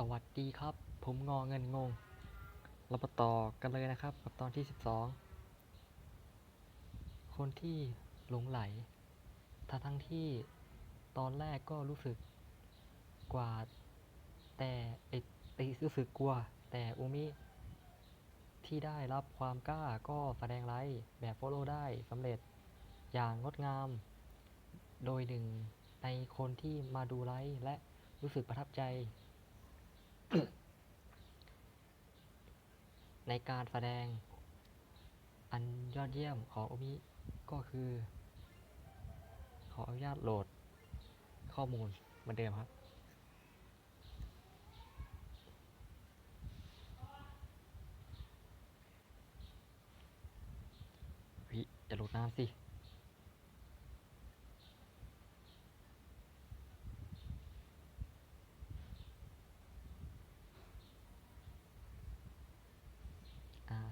สวัสดีครับ ผมงอเงินงง เรามาต่อกันเลยนะครับ กับตอนที่ 12 คนที่หลงไหลทั้งทั้งที่ตอนแรกก็รู้สึกกว่า แต่ไอไอรู้สึกกลัว แต่อุมิ ที่ได้รับความกล้าก็แสดงไลฟ์แบบโฟโล่ได้สำเร็จอย่างงดงาม โดยหนึ่งในคนที่มาดูไลฟ์และรู้สึกประทับใจ ในการแสดง อันยอดเยี่ยมของโอมิก็คือ ขออนุญาตโหลดข้อมูลเหมือนเดิมครับเฮ้ยอย่าโหลดนานสิ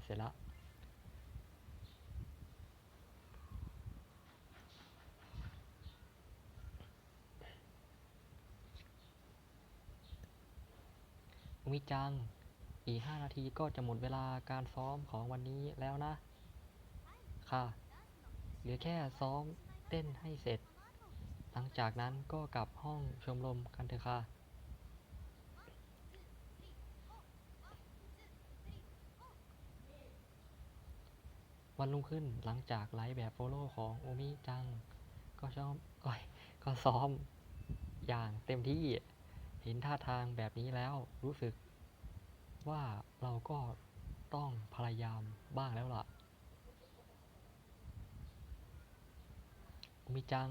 เสร็จแล้วมิจัง อีกห้านาทีก็จะหมดเวลาการซ้อมของวันนี้แล้วนะ ค่ะ เหลือแค่ซ้อมเต้นให้เสร็จ หลังจากนั้นก็กลับห้องชมรมกันเถอะค่ะ วันรุ่งขึ้นหลังจากไลฟ์แบบโฟโล่ของโอมิจัง ก็ชอบอ้ยก็ซ้อมอย่างเต็มที่เห็นท่าทางแบบนี้แล้วรู้สึก ว่าเราก็ต้องพยายามบ้างแล้วล่ะอุมิจัง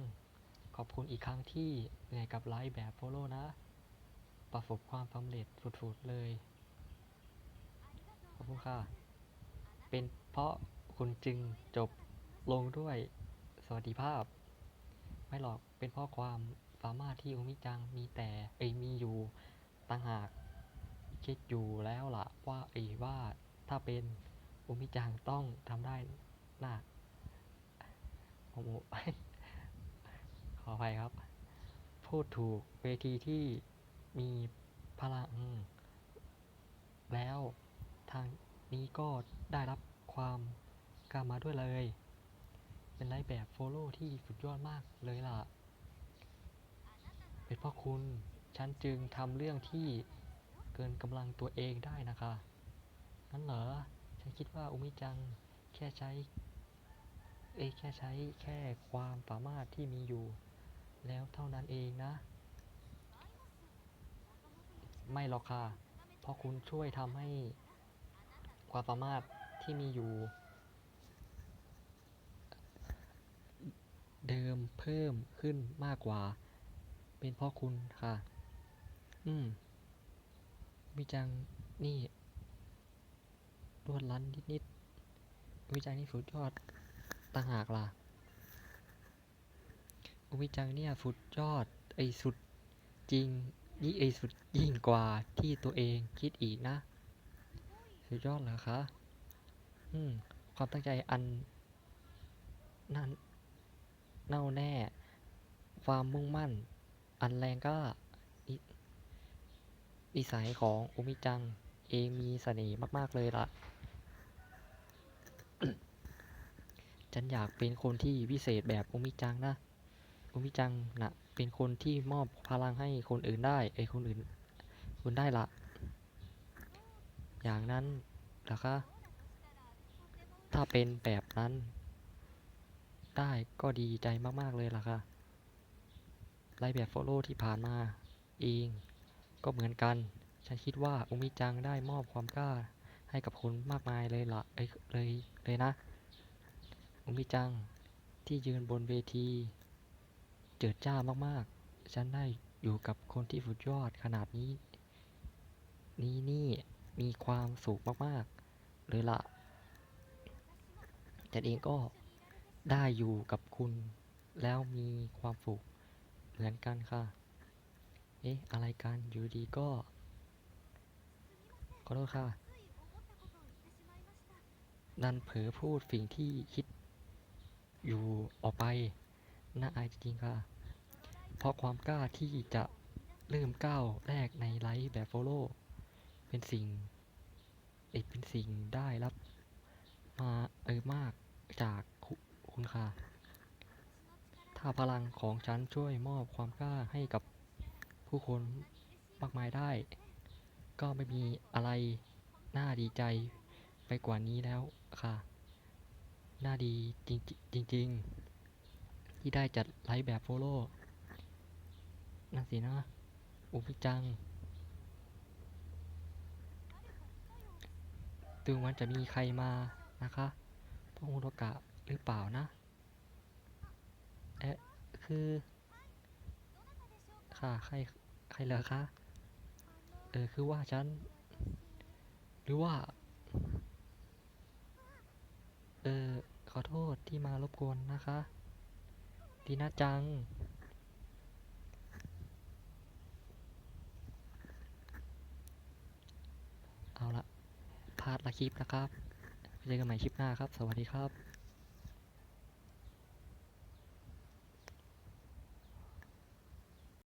ขอบคุณอีกครั้งที่เหนื่อยกับไลฟ์แบบโฟโล่นะ ประสบความสำเร็จสุดๆเลย ขอบคุณค่ะ เป็นเพราะ คุณจึงจบลงด้วยสวัสดิภาพ ไม่หรอกเป็นเพราะความสามารถที่อมิจังมีแต่เอมีอยู่ต่างหากคิดอยู่แล้วล่ะว่าเอว่าถ้าเป็นอมิจังต้องทำได้น่าโอ้โขออภัยครับ พูดถูกเวทีที่มีพลัง แล้วทางนี้ก็ได้รับความ กล้ามาด้วยเลย เป็นไล่แบบโฟโล่ที่สุดยอดมากเลยล่ะ เป็นเพราะคุณ ฉันจึงทำเรื่องที่เกินกำลังตัวเองได้นะคะนั่นเหรอ ฉันคิดว่าอุมิจังแค่ใช้ เอ้แค่ใช้แค่ความสามารถที่มีอยู่ แล้วเท่านั้นเองนะ ไม่หรอกค่ะ เพราะคุณช่วยทำให้ความสามารถที่มีอยู่ เดิ มเพิ่มขึ้นมากกว่า เป็นเพราะคุณค่ะ อืมวิจังนี่รวดลันนิดๆวิจังนี่สุดยอดต่างหากล่ะวิจังเนี่ยสุดยอดไอ้สุดจริงนี่ไอ้สุดยิ่งกว่าที่ตัวเองคิดอีกนะ สุดยอดเหรอคะ อืม ความตั้งใจอันนั่น แน่วแน่ ความมุ่งมั่น อันแรงกล้านิสัยของอุมิจัง เองมีเสน่ห์มาก ๆ เลยล่ะ ฉันอยากเป็นคนที่พิเศษแบบอุมิจังนะ อุมิจังนะเป็นคนที่มอบพลังให้คนอื่นได้ เอ้คนอื่นคุณได้ละ อย่างนั้นเหรอคะ ถ้าเป็นแบบนั้น ได้ก็ดีใจมาก ๆ เลยล่ะค่ะไลฟ์แบบโฟโล่ที่ผ่านมา เอง ก็เหมือนกัน ฉันคิดว่าอุมิจังได้มอบความกล้าให้กับคุณมากมายเลยละเอ้ยเลยเลยนะ อุมิจังที่ยืนบนเวที เจิดจ้ามากๆ ฉันได้อยู่กับคนที่สุดยอดขนาดนี้ นี่นี่มีความสุขมากๆ เลยละฉันเองก็ ได้อยู่กับคุณ แล้วมีความสุขเหมือนกันค่ะ เอ๊ะ อะไรกันอยู่ดีก็ ขอโทษค่ะ ดันเผลอพูดสิ่งที่คิด อยู่ออกไป น่าอายจริงค่ะ เพราะความกล้าที่จะเริ่มก้าวแรกในไลฟ์แบบ follow เป็นสิ่งเอยเป็นสิ่งได้รับ มาเออมากจาก คุณค่ะถ้าพลังของฉันช่วยมอบความกล้าให้กับผู้คนมากมายได้ ก็ไม่มีอะไรน่าดีใจไปกว่านี้แล้วค่ะ น่าดีจริงๆจริงๆ ที่ได้จัดไลฟ์แบบโฟโล่นั่นสินะ อุพิจังดูเหมันจะมีใครมานะคะพวกอุโรกะ หรือเปล่านะเอ๊ะคือค่ะใครใครเหรอคะเออคือว่าฉัน หรือว่า เออขอโทษที่มารบกวนนะคะดีนะจังเอาละพาดละคลิปนะครับ เจอกันใหม่คลิปหน้าครับ สวัสดีครับ